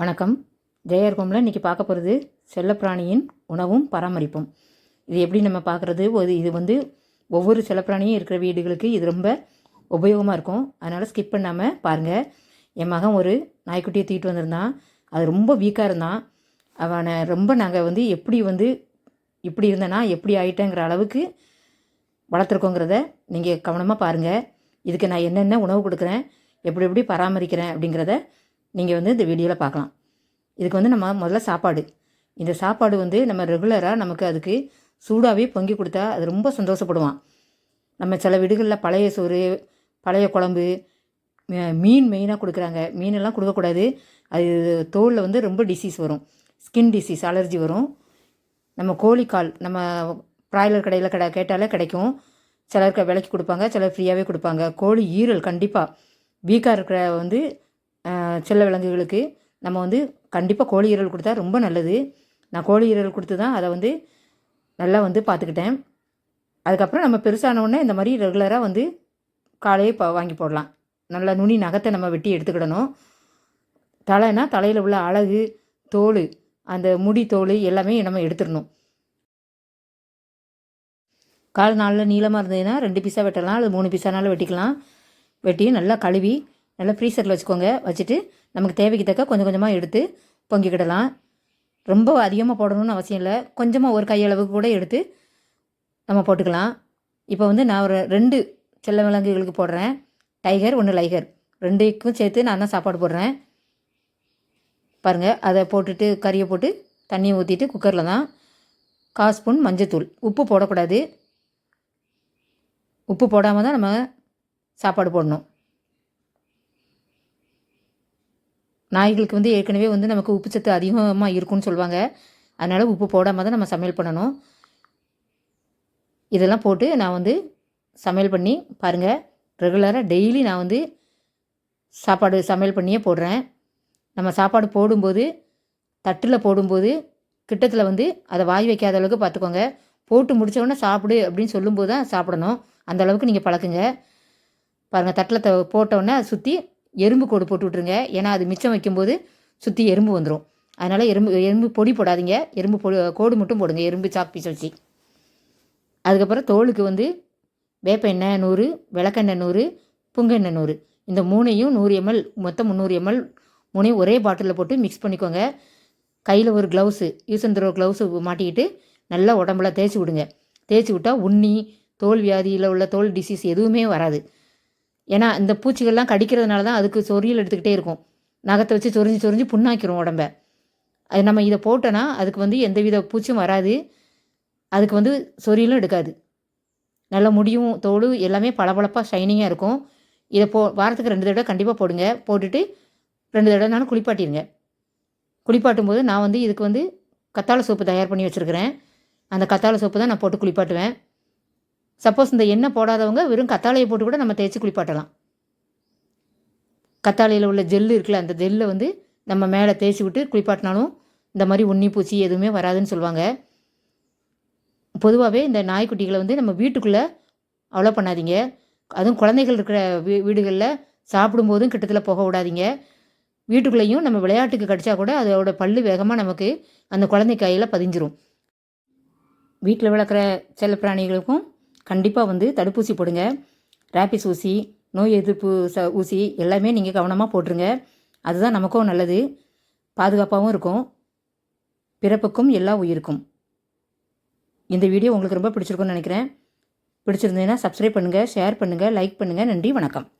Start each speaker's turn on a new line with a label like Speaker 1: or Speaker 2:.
Speaker 1: வணக்கம். ஜெயர்கோமில் இன்றைக்கி பார்க்க போகிறது செல்லப்பிராணியின் உணவும் பராமரிப்பும். இது எப்படி நம்ம பார்க்குறது? ஒரு இது வந்து ஒவ்வொரு செல்லப்பிராணியும் இருக்கிற வீடுகளுக்கு இது ரொம்ப உபயோகமாக இருக்கும். அதனால் ஸ்கிப் பண்ணாமல் பாருங்கள் என் மகன் ஒரு நாய்க்குட்டியை தூக்கிட்டு வந்திருந்தான். அது ரொம்ப வீக்காக இருந்தான். அவனை ரொம்ப நாங்கள் வந்து எப்படி வந்து இப்படி இருந்தேன்னா எப்படி ஆயிட்டேங்கிற அளவுக்கு வளர்த்துருக்கோங்கிறத நீங்கள் கவனமாக பாருங்கள் இதுக்கு நான் என்னென்ன உணவு கொடுக்குறேன்? எப்படி எப்படி பராமரிக்கிறேன்? அப்படிங்கிறத நீங்கள் வந்து இந்த வீடியோவில் பார்க்கலாம் இதுக்கு வந்து நம்ம முதல்ல சாப்பாடு. இந்த சாப்பாடு வந்து நம்ம ரெகுலராக நமக்கு அதுக்கு சூடாகவே பொங்கி கொடுத்தா அது ரொம்ப சந்தோஷப்படுவான். நம்ம சில வீடுகளில் பழைய சோறு பழைய குழம்பு மீன் மெயினாக கொடுக்குறாங்க. மீனெல்லாம் கொடுக்கக்கூடாது அது தோலில் வந்து ரொம்ப டிசீஸ் வரும். ஸ்கின் டிசீஸ் அலர்ஜி வரும். நம்ம கோழிக்கால் நம்ம ப்ராய்லர் கடையில் கடை கேட்டாலே கிடைக்கும். சிலருக்கு விலைக்கு கொடுப்பாங்க சிலர் ஃப்ரீயாகவே கொடுப்பாங்க. கோழி ஈரல் கண்டிப்பாக வீக்காக இருக்கிற வந்து செல்ல விலங்குகளுக்கு நம்ம வந்து கண்டிப்பாக கோழி ஈரல் கொடுத்தா ரொம்ப நல்லது. நான் கோழி ஈரல் கொடுத்து தான் அதை வந்து நல்லா வந்து பார்த்துக்கிட்டேன். அதுக்கப்புறம் நம்ம பெருசான உடனே இந்த மாதிரி ரெகுலராக வந்து காலையே ப வாங்கி போடலாம். நல்லா நுனி நகத்தை நம்ம வெட்டி எடுத்துக்கிடணும். தலைனா தலையில் உள்ள அழகு தோல் அந்த முடி தோல் எல்லாமே நம்ம எடுத்துடணும். கால் நாளில் நீளமாக இருந்ததுன்னா ரெண்டு பீஸாக வெட்டலாம் அல்லது மூணு பீஸானாலும் வெட்டிக்கலாம். வெட்டி நல்லா கழுவி நல்லா ஃப்ரீசரில் வச்சுக்கோங்க. வச்சுட்டு நமக்கு தேவைக்கு தக்க கொஞ்சம் கொஞ்சமாக எடுத்து பொங்கிக்கிடலாம். ரொம்ப அதிகமாக போடணும்னு அவசியம் இல்லை. கொஞ்சமாக ஒரு கையளவுக்கு கூட எடுத்து நம்ம போட்டுக்கலாம். இப்போ வந்து நான் ஒரு ரெண்டு செல்ல விலங்குகளுக்கு போடுறேன். டைகர் ஒன்று லைகர். ரெண்டுக்கும் சேர்த்து நான் தான் சாப்பாடு போடுறேன். பாருங்கள் அதை போட்டுட்டு கறியை போட்டு தண்ணியை ஊற்றிட்டு குக்கரில் தான் கால் ஸ்பூன் மஞ்சத்தூள். உப்பு போடக்கூடாது. உப்பு போடாமல் தான் நம்ம சாப்பாடு போடணும். நாய்களுக்கு வந்து ஏற்கனவே வந்து நமக்கு உப்பு சத்து அதிகமாக இருக்கும்னு சொல்லுவாங்க. அதனால் உப்பு போடாமல் தான் நம்ம சமையல் பண்ணணும். இதெல்லாம் போட்டு நான் வந்து சமையல் பண்ணி பாருங்கள் ரெகுலராக டெய்லி நான் வந்து சாப்பாடு சமையல் பண்ணியே போடுறேன். நம்ம சாப்பாடு போடும்போது தட்டில் போடும்போது கிட்டத்தில் வந்து அதை வாய் வைக்காத அளவுக்கு பார்த்துக்கோங்க. போட்டு முடிச்ச சாப்பிடு அப்படின்னு சொல்லும்போது தான் சாப்பிடணும். அந்த அளவுக்கு நீங்கள் பழக்குங்க. பாருங்கள் தட்டில் த போட்ட அதை சுற்றி எறும்பு கோடு போட்டு விட்ருங்க ஏன்னா அது மிச்சம் வைக்கும்போது சுற்றி எறும்பு வந்துடும் அதனால் எறும்பு எறும்பு பொடி போடாதீங்க. எறும்பு பொடி கோடு மட்டும் போடுங்க. எறும்பு சாக் பீஸ் வச்சு. அதுக்கப்புறம் தோலுக்கு வந்து வேப்ப எண்ணெய் நூறு விளக்கெண்ணெய் நூறு புங்கெண்ணெய் நூறு. இந்த மூணையும் நூறு எம்எல் மொத்தம் முந்நூறு எம்எல் மூணையும் ஒரே பாட்டிலில் போட்டு மிக்ஸ் பண்ணிக்கோங்க. கையில் ஒரு gloves use and throw gloves மாட்டிக்கிட்டு நல்லா உடம்புல தேய்ச்சி விடுங்க. தேய்ச்சி விட்டால் உண்ணி தோல் வியாதியில் உள்ள தோல் டிசீஸ் எதுவுமே வராது. ஏன்னா இந்த பூச்சிகள்லாம் கடிக்கிறதுனால தான் அதுக்கு சொரியல் எடுத்துக்கிட்டே இருக்கும். நகத்தை வச்சு சொரிஞ்சு சொரிஞ்சு புண்ணாக்கிரும் உடம்ப. அது நம்ம இதை போட்டோன்னா அதுக்கு வந்து எந்தவித பூச்சியும் வராது. அதுக்கு வந்து சொரியலும் எடுக்காது. நல்ல முடியும் தோல் எல்லாமே பளபளப்பாக ஷைனிங்காக இருக்கும். இதை போ வாரத்துக்கு ரெண்டு தடவை கண்டிப்பாக போடுங்க. போட்டுட்டு ரெண்டு தடவைனாலும் குளிப்பாட்டிடுங்க குளிப்பாட்டும் போது நான் வந்து இதுக்கு வந்து கத்தாழை சோப்பு தயார் பண்ணி வச்சுருக்கிறேன். அந்த கத்தாழை சோப்பு தான் நான் போட்டு குளிப்பாட்டுவேன். சப்போஸ் இந்த எண்ணெய் போடாதவங்க வெறும் கத்தாழையை போட்டு கூட நம்ம தேய்ச்சி குளிப்பாட்டலாம். கத்தாழையில் உள்ள ஜெல்லு இருக்குல்ல அந்த ஜெல்லை வந்து நம்ம மேலே தேய்ச்சி விட்டு குளிப்பாட்டினாலும் இந்த மாதிரி உண்ணி பூச்சி எதுவுமே வராதுன்னு சொல்லுவாங்க. பொதுவாகவே இந்த நாய்க்குட்டிகளை வந்து நம்ம வீட்டுக்குள்ளே அவ்வளோ பண்ணாதீங்க. அதுவும் குழந்தைகள் இருக்கிற வீ வீடுகளில் சாப்பிடும்போதும் கிட்டத்தில் போக விடாதீங்க. வீட்டுக்குள்ளேயும் நம்ம விளையாட்டுக்கு கடிச்சா கூட அதோட பல்லு வேகமாக நமக்கு அந்த குழந்தை கையில் பதிஞ்சிரும். வீட்டில் வளர்க்குற செல்லப்பிராணிகளுக்கும் கண்டிப்பாக வந்து தடுப்பூசி போடுங்க. ரேபிஸ் ஊசி நோய் எதிர்ப்பு ச ஊசி எல்லாமே நீங்கள் கவனமாக போட்டுருங்க. அதுதான் நமக்கும் நல்லது. பாதுகாப்பாகவும் இருக்கும். பிறப்புக்கும் எல்லா உயிருக்கும். இந்த வீடியோ உங்களுக்கு ரொம்ப பிடிச்சிருக்கும்னு நினைக்கிறேன். பிடிச்சிருந்ததுன்னா சப்ஸ்கிரைப் பண்ணுங்கள் ஷேர் பண்ணுங்கள் லைக் பண்ணுங்கள் நன்றி வணக்கம்.